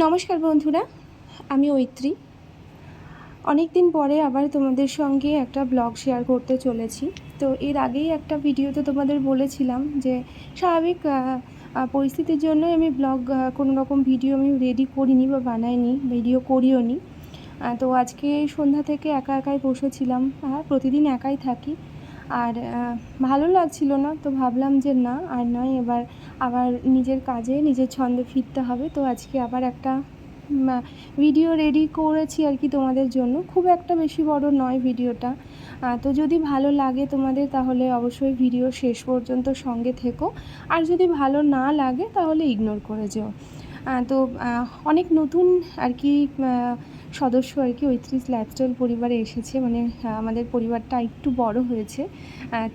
নমস্কার বন্ধুরা, আমি ঐত্রী। অনেক দিন পরে আবার তোমাদের সঙ্গে একটা ব্লগ শেয়ার করতে চলেছি। তো এর আগেই একটা ভিডিওতে তোমাদের বলেছিলাম যে, স্বাভাবিক পরিস্থিতির জন্য আমি ব্লগ কোনো রকম ভিডিও আমি রেডি করিনি বা বানাইনি ভিডিও করিও নি তো আজকে সন্ধ্যা থেকে একা একাই বসেছিলাম হ্যাঁ প্রতিদিন একাই থাকি। আর ভালো লাগছিল না, তো ভাবলাম যে না, আর নয়, এবার আবার নিজের কাজে, নিজের ছন্দে ফিরতে হবে, তো আজকে আবার একটা ভিডিও রেডি করেছি আর কি তোমাদের জন্য। খুব একটা বেশি বড় নয় ভিডিওটা তো যদি ভালো লাগে তোমাদের, তাহলে অবশ্যই ভিডিও শেষ পর্যন্ত সঙ্গে থেকো। আর যদি ভালো না লাগে, তাহলে ইগনোর করে যেও। তো অনেক নতুন আর কি সদস্য আর কি ঐত্রিশ লাইফস্টাইল পরিবারে এসেছে। মানে আমাদের পরিবারটা একটু বড় হয়েছে।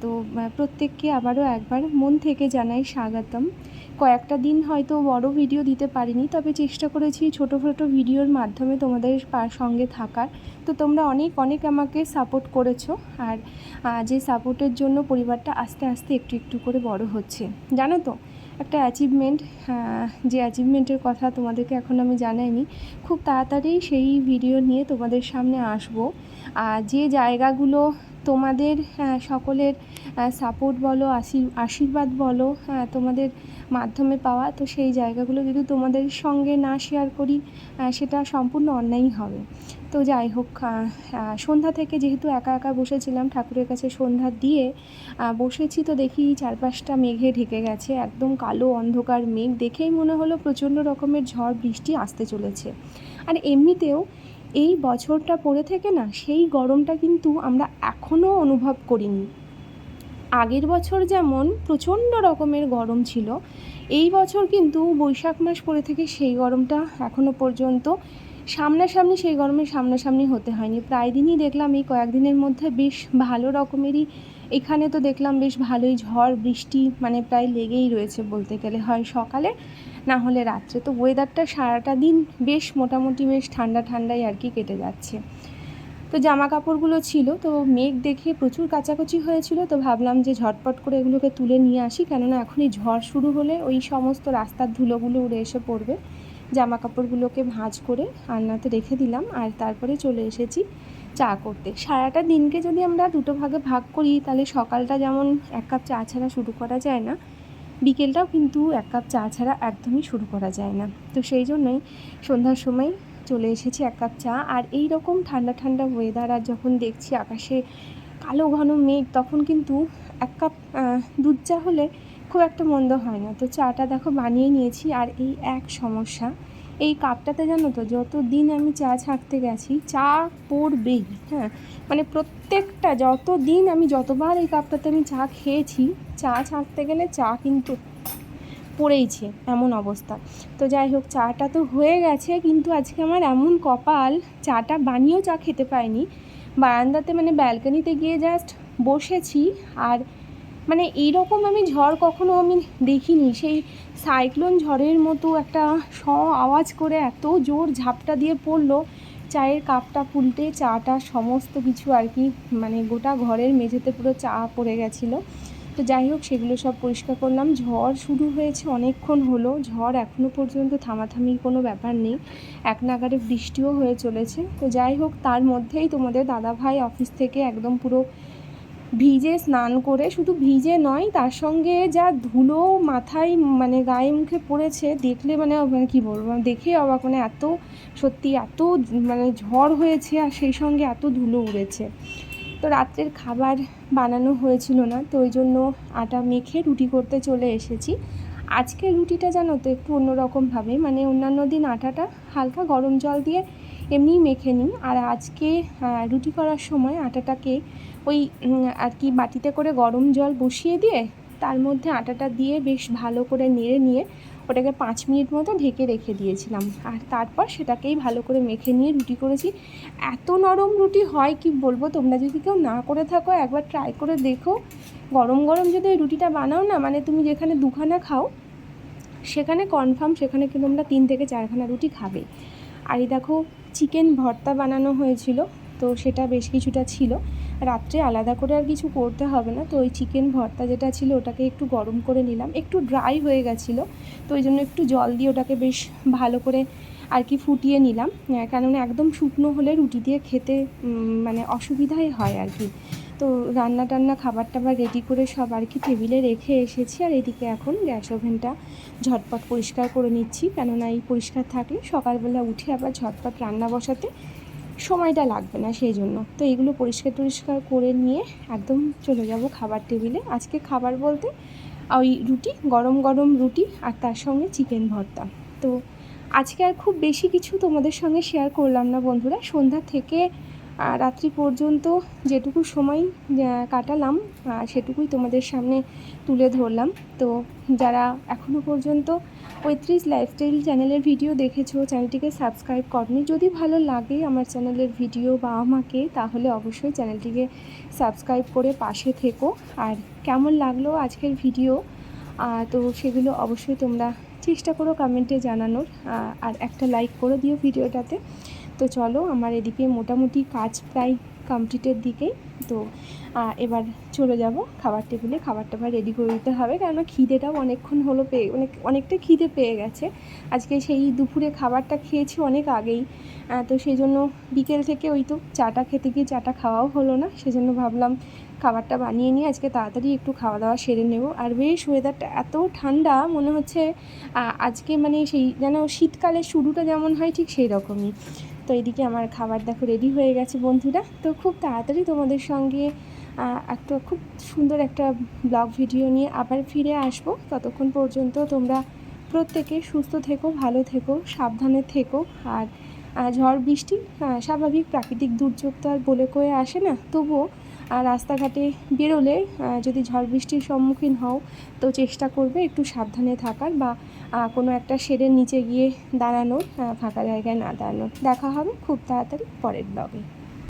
তো প্রত্যেককে আবারও একবার মন থেকে জানাই স্বাগতম। কয়েকটা দিন হয়তো বড় ভিডিও দিতে পারিনি, তবে চেষ্টা করেছি ছোটো ছোটো ভিডিওর মাধ্যমে তোমাদের সঙ্গে থাকার। তো, তোমরা অনেক অনেক আমাকে সাপোর্ট করেছ। আর যে সাপোর্টের জন্য পরিবারটা আস্তে আস্তে একটু একটু করে বড় হচ্ছে। জানো তো একটা অ্যাচিভমেন্ট যে অ্যাচিভমেন্টের কথা তোমাদেরকে এখন আমি জানাইনি, খুব তাড়াতাড়ি সেই ভিডিও নিয়ে তোমাদের সামনে আসব। আর যে জায়গাগুলো তোমাদের সকলের সাপোর্ট বলো আশীর- আশীর্বাদ বলো হ্যাঁ তোমাদের মাধ্যমে পাওয়া, তো সেই জায়গাগুলো যদি তোমাদের সঙ্গে না শেয়ার করি সেটা সম্পূর্ণ অন্যায়ই হবে। তো যাই হোক সন্ধ্যা থেকে যেহেতু একা একা বসেছিলাম, ঠাকুরের কাছে সন্ধ্যা দিয়ে বসেছি তো দেখি চারপাশটা মেঘে ঢেকে গেছে, একদম কালো অন্ধকার মেঘ, দেখেই মনে হলো প্রচণ্ড রকমের ঝড়, বৃষ্টি আসতে চলেছে। আর এমনিতেও এই বছরটা পড়ে থেকে না, সেই গরমটা কিন্তু আমরা এখনও অনুভব করিনি। আগের বছর যেমন প্রচণ্ড রকমের গরম ছিল, এই বছর কিন্তু বৈশাখ মাস পরে থেকে সেই গরমটা এখনও পর্যন্ত সামনাসামনি সেই গরমের সামনাসামনি হতে হয়নি। প্রায় দিনই দেখলাম এই কয়েকদিনের মধ্যে বেশ ভালো রকমেরই, এখানে তো দেখলাম বেশ ভালোই ঝড়, বৃষ্টি মানে প্রায় লেগেই রয়েছে বলতে গেলে। হয় সকালে না হলে রাত্রে। তো ওয়েদারটা সারাটা দিন বেশ মোটামুটি বেশ ঠান্ডা ঠান্ডাই আর কি কেটে যাচ্ছে। তো জামা কাপড়গুলো ছিল, তো মেঘ দেখে প্রচুর কাচাকুচি হয়েছিল, তো ভাবলাম যে ঝটপট করে এগুলোকে তুলে নিয়ে আসি, কেননা এখনই ঝড় শুরু হলে ওই সমস্ত রাস্তার ধুলোগুলো উড়ে এসে পড়বে। জামা কাপড়গুলোকে ভাঁজ করে আলনাতে রেখে দিলাম আর তারপরে চলে এসেছি চা করতে। সারাটা দিনকে যদি আমরা দুটো ভাগে ভাগ করি, তাহলে সকালটা যেমন এক কাপ চা ছাড়া শুরু করা যায় না বিকেলটাও কিন্তু এক কাপ চা ছাড়া একদমই শুরু করা যায় না। তো সেই জন্যই সন্ধ্যার সময় চলে এসেছি এক কাপ চা। আর এই রকম ঠান্ডা ঠান্ডা ওয়েদার আর যখন দেখছি আকাশে কালো ঘন মেঘ, তখন কিন্তু এক কাপ দুধ চা হলে খুব একটা মন্দ হয় না। তো চাটা দেখো বানিয়ে নিয়েছি আর এই এক সমস্যা। এই কাপটাতে জানো তো যত দিন আমি চা ছাঁকতে গেছি, চা পড়বেই হ্যাঁ। মানে প্রত্যেকটা যত দিন আমি যতবার এই কাপটাতে আমি চা খেয়েছি, চা ছাঁকতে গেলে চা কিন্তু পড়েইছে, এমন অবস্থা। তো যাই হোক, চাটা তো হয়ে গেছে, কিন্তু আজকে আমার এমন কপাল, চাটা বানিয়েও চা খেতে পাইনি। বারান্দাতে মানে ব্যালকনিতে গিয়ে জাস্ট বসেছি, আর মানে এইরকম আমি ঝড় কখনো আমি দেখিনি। সেই সাইক্লোন ঝড়ের মতো একটা স আওয়াজ করে এত জোর ঝাপটা দিয়ে পড়ল, চায়ের কাপটা ফুলতে চাটা, সমস্ত কিছু আর কি মানে গোটা ঘরের মেঝেতে পুরো চা পড়ে গেছিল। তো যাই হোক, সেগুলো সব পরিষ্কার করলাম। ঝড় শুরু হয়েছে, অনেকক্ষণ হলো। ঝড় এখনও পর্যন্ত থামাথামির কোনো ব্যাপার নেই। এক নাগারে বৃষ্টিও হয়ে চলেছে। তো যাই হোক, তার মধ্যেই তোমাদের দাদাভাই অফিস থেকে একদম পুরো ভিজে স্নান করে শুধু ভিজে নয়, তার সঙ্গে যা ধুলো মাথায় মানে গায়ে মুখে পড়েছে, দেখলে মানে মানে কী বলব দেখে অবাক মানে এত সত্যি এত মানে ঝড় হয়েছে আর সেই সঙ্গে এত ধুলো উড়েছে। তো রাত্রের খাবার বানানো হয়েছিল না, তো ওই জন্য আটা মেখে রুটি করতে চলে এসেছি। আজকে রুটিটা জানো তো একটু অন্যরকমভাবে মানে অন্যান্য দিন আটাটা হালকা গরম জল দিয়ে এমনিই মেখে নিই। আর আজকে রুটি করার সময় আটাটাকে ওই আর কি বাটিতে করে গরম জল বসিয়ে দিয়ে তার মধ্যে আটাটা দিয়ে বেশ ভালো করে নেড়ে নিয়ে ওটাকে পাঁচ মিনিট মতো ঢেকে রেখে দিয়েছিলাম। আর তারপর সেটাকেই ভালো করে মেখে নিয়ে রুটি করেছি। এত নরম রুটি হয় কি বলব? তোমরা যদি কেউ না করে থাকো, একবার ট্রাই করে দেখো। গরম গরম যদি ওই রুটিটা বানাও না মানে তুমি যেখানে দুখানা খাও, সেখানে কনফার্ম সেখানে কিন্তু তোমরা তিন থেকে চারখানা রুটি খাবে। আর এই দেখো চিকেন ভর্তা বানানো হয়েছিল, তো সেটা বেশ কিছুটা ছিল। রাত্রে আলাদা করে আর কিছু করতে হবে না, তো ওই চিকেন ভর্তা যেটা ছিল ওটাকে একটু গরম করে নিলাম। একটু ড্রাই হয়ে গেছিল, তো ওই জন্য একটু জল দিয়ে ওটাকে বেশ ভালো করে আর কি ফুটিয়ে নিলাম। কেননা একদম শুকনো হলে রুটি দিয়ে খেতে মানে অসুবিধাই হয় আর কি। তো রান্না টান্না খাবার টাবার রেডি করে সব আর কি টেবিলে রেখে এসেছি আর এদিকে এখন গ্যাস ওভেনটা ঝটপট পরিষ্কার করে নিচ্ছি। কেননা এই পরিষ্কার থাকলে সকালবেলা উঠে আবার ঝটপট রান্না বসাতে সময়টা লাগবে না সেই জন্য। তো এগুলো পরিষ্কার টরিষ্কার করে নিয়ে একদম চলে যাব খাবার টেবিলে আজকে খাবার বলতে ওই রুটি, গরম গরম রুটি আর তার সঙ্গে চিকেন ভর্তা। তো আজকে আর খুব বেশি কিছু তোমাদের সঙ্গে শেয়ার করলাম না বন্ধুরা। সন্ধ্যা থেকে রাত্রি পর্যন্ত যেটুকু সময় কাটালাম সেটুকুই তোমাদের সামনে তুলে ধরলাম। তো যারা এখনও পর্যন্ত পঁয়ত্রিশ লাইফস্টাইল চ্যানেলের ভিডিও দেখেছ চ্যানেলটিকে সাবস্ক্রাইব করনি, যদি ভালো লাগে আমার চ্যানেলের ভিডিও বা আমাকে, তাহলে অবশ্যই চ্যানেলটিকে সাবস্ক্রাইব করে পাশে থেকো। আর কেমন লাগল আজকের ভিডিও তো সেগুলো অবশ্যই তোমরা চেষ্টা করো কমেন্টে জানানোর। আর একটা লাইক করে দিও ভিডিওটাতে তো চলো, আমার এদিকে মোটামুটি কাজ প্রায় কমপ্লিটের দিকেই। তো এবার চলে যাব খাবার টেবিলে খাবার টাবার রেডি করে দিতে হবে, কেননা খিদেটাও অনেকক্ষণ হলো পেয়ে অনেক অনেকটা খিদে পেয়ে গেছে। আজকে সেই দুপুরে খাবারটা খেয়েছি অনেক আগেই। তো সেই জন্য বিকেল থেকে ওই তো চাটা খেতে গিয়ে চাটা খাওয়াও হলো না, সেজন্য ভাবলাম খাবারটা বানিয়ে নিয়ে আজকে তাড়াতাড়ি একটু খাওয়া দাওয়া সেরে নেব। আর বেশ ওয়েদারটা এত ঠান্ডা, মনে হচ্ছে আজকে মানে সেই যেন শীতকালের শুরুটা যেমন হয় ঠিক সেই রকমই তো এদিকে আমার খাবার দেখো রেডি হয়ে গেছে বন্ধুরা। তো খুব তাড়াতাড়ি তোমাদের সঙ্গে একটা খুব সুন্দর একটা ব্লগ ভিডিও নিয়ে আবার ফিরে আসব। ততক্ষণ পর্যন্ত তোমরা প্রত্যেকে সুস্থ থেকো, ভালো থেকো, সাবধানে থেকো। আর ঝড় বৃষ্টি স্বাভাবিক প্রাকৃতিক দুর্যোগ তো আর বলে কয়ে আসে না। তবুও আর রাস্তাঘাটে বেরোলে যদি ঝড় বৃষ্টির সম্মুখীন হও, তো চেষ্টা করবে একটু সাবধানে থাকার বা কোনো একটা শেডের নিচে গিয়ে দাঁড়ানোর ফাঁকা জায়গায় না দাঁড়ানোর। দেখা হবে খুব তাড়াতাড়ি পরের ব্লগে